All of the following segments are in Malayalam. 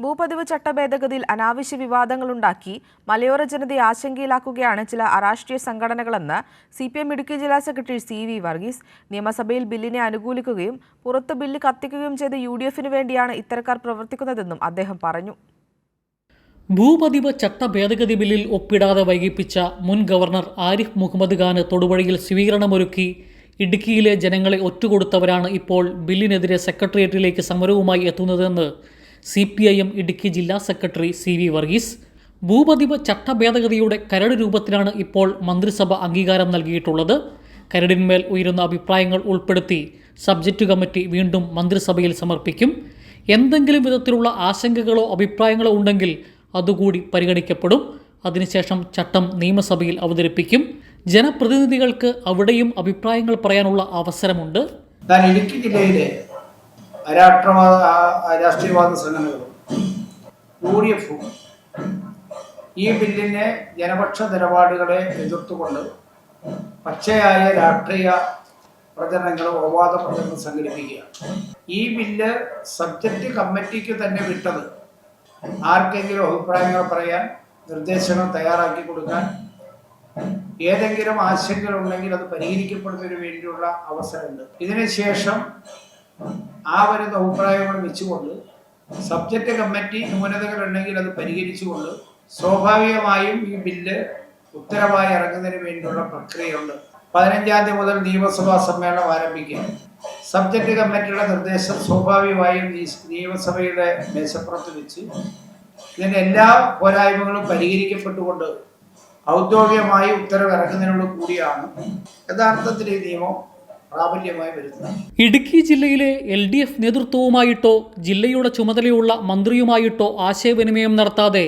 ഭൂപതിവ് ചട്ട ഭേദഗതിയിൽ അനാവശ്യ വിവാദങ്ങളുണ്ടാക്കി മലയോര ജനതയെ ആശങ്കയിലാക്കുകയാണ് ചില അരാഷ്ട്രീയ സംഘടനകളെന്ന് സി പി എം ഇടുക്കി ജില്ലാ സെക്രട്ടറി സി വി വർഗീസ്. നിയമസഭയിൽ ബില്ലിനെ അനുകൂലിക്കുകയും പുറത്ത് ബില്ല് കത്തിക്കുകയും ചെയ്ത യു ഡി എഫിനു വേണ്ടിയാണ് ഇത്തരക്കാർ പ്രവർത്തിക്കുന്നതെന്നും അദ്ദേഹം പറഞ്ഞു. ഭൂപതിവ് ചട്ട ഭേദഗതി ബില്ലിൽ ഒപ്പിടാതെ വൈകിപ്പിച്ച മുൻ ഗവർണർ ആരിഫ് മുഹമ്മദ് ഖാന് തൊടുപുഴയിൽ സ്വീകരണമൊരുക്കി ഇടുക്കിയിലെ ജനങ്ങളെ ഒറ്റുകൊടുത്തവരാണ് ഇപ്പോൾ ബില്ലിനെതിരെ സെക്രട്ടേറിയറ്റിലേക്ക് സമരവുമായി എത്തുന്നതെന്ന് C P I M Idukki ജില്ലാ സെക്രട്ടറി സി വി വർഗീസ്. ഭൂപതിവ് ചട്ടഭേദഗതിയുടെ കരട് രൂപത്തിലാണ് ഇപ്പോൾ മന്ത്രിസഭ അംഗീകാരം നൽകിയിട്ടുള്ളത്. കരടിന്മേൽ ഉയരുന്ന അഭിപ്രായങ്ങൾ ഉൾപ്പെടുത്തി സബ്ജക്റ്റ് കമ്മിറ്റി വീണ്ടും മന്ത്രിസഭയിൽ സമർപ്പിക്കും. എന്തെങ്കിലും വിധത്തിലുള്ള ആശങ്കകളോ അഭിപ്രായങ്ങളോ ഉണ്ടെങ്കിൽ അതുകൂടി പരിഗണിക്കപ്പെടും. അതിനുശേഷം ചട്ടം നിയമസഭയിൽ അവതരിപ്പിക്കും. ജനപ്രതിനിധികൾക്ക് അവിടെയും അഭിപ്രായങ്ങൾ പറയാനുള്ള അവസരമുണ്ട്. ഇടുക്കി ജില്ലയിലെ അരാഷ്ട്രവാദ രാഷ്ട്രീയവാദ സംഘടനകളും യു എഫും ഈ ബില്ലിനെ ജനപക്ഷ നിലപാടുകളെ എതിർത്തുകൊണ്ട് പച്ചയായ രാഷ്ട്രീയ പ്രചരണങ്ങൾ ഉപവാദ പ്രചരണം സംഘടിപ്പിക്കുക ഈ ബില്ല് സബ്ജക്റ്റ് കമ്മിറ്റിക്ക് തന്നെ വിട്ടത് ആർക്കെങ്കിലും അഭിപ്രായങ്ങൾ പറയാൻ നിർദ്ദേശങ്ങൾ തയ്യാറാക്കി കൊടുക്കാൻ ഏതെങ്കിലും ആശങ്കകളുണ്ടെങ്കിൽ അത് പരിഹരിക്കപ്പെടുന്നതിന് വേണ്ടിയുള്ള അവസരമുണ്ട്. ഇതിനുശേഷം ആ വരുന്ന അഭിപ്രായങ്ങൾ വെച്ചുകൊണ്ട് സബ്ജക്റ്റ് കമ്മിറ്റി ന്യൂനതകൾ ഉണ്ടെങ്കിൽ അത് പരിഹരിച്ചുകൊണ്ട് സ്വാഭാവികമായും ഈ ബില്ല് ഉത്തരവായി ഇറങ്ങുന്നതിന് വേണ്ടിയുള്ള പ്രക്രിയയുണ്ട്. പതിനഞ്ചാം തീയതി മുതൽ നിയമസഭാ സമ്മേളനം ആരംഭിക്കുക. സബ്ജക്റ്റ് കമ്മിറ്റിയുടെ നിർദ്ദേശം സ്വാഭാവികമായും നിയമസഭയുടെ മേശപ്പുറത്ത് വെച്ച് ഇതിന്റെ എല്ലാ പോരായ്മകളും പരിഹരിക്കപ്പെട്ടുകൊണ്ട് ഔദ്യോഗികമായി ഉത്തരവ് കൂടിയാണ്. യഥാർത്ഥത്തിൽ ഈ നിയമം ഇടുക്കി ജില്ലയിലെ എൽ ഡി എഫ് നേതൃത്വവുമായിട്ടോ ജില്ലയുടെ ചുമതലയുള്ള മന്ത്രിയുമായിട്ടോ ആശയവിനിമയം നടത്താതെ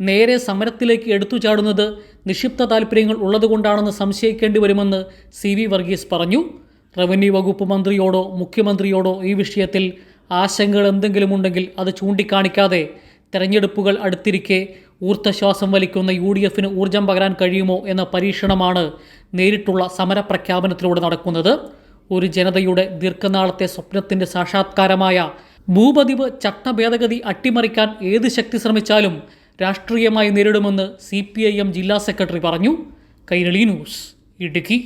നേരെ സമരത്തിലേക്ക് എടുത്തു ചാടുന്നത് നിക്ഷിപ്ത താൽപ്പര്യങ്ങൾ ഉള്ളതുകൊണ്ടാണെന്ന് സംശയിക്കേണ്ടി വരുമെന്ന് സി വി വർഗീസ് പറഞ്ഞു. റവന്യൂ വകുപ്പ് മന്ത്രിയോടോ മുഖ്യമന്ത്രിയോടോ ഈ വിഷയത്തിൽ ആശങ്കകൾ എന്തെങ്കിലും ഉണ്ടെങ്കിൽ അത് ചൂണ്ടിക്കാണിക്കാതെ തെരഞ്ഞെടുപ്പുകൾ അടുത്തിരിക്കെ ഊർത്തശ്വാസം വലിക്കുന്ന യു ഡി എഫിന് ഊർജം പകരാൻ കഴിയുമോ എന്ന പരീക്ഷണമാണ് നേരിട്ടുള്ള സമരപ്രഖ്യാപനത്തിലൂടെ നടക്കുന്നത്. ഒരു ജനതയുടെ ദീർഘനാളത്തെ സ്വപ്നത്തിന്റെ സാക്ഷാത്കാരമായ ഭൂപതിവ് ചട്ടഭേദഗതി അട്ടിമറിക്കാൻ ഏത് ശക്തി ശ്രമിച്ചാലും രാഷ്ട്രീയമായി നേരിടുമെന്ന് സി ജില്ലാ സെക്രട്ടറി പറഞ്ഞു. കൈരളി ന്യൂസ് ഇടുക്കി.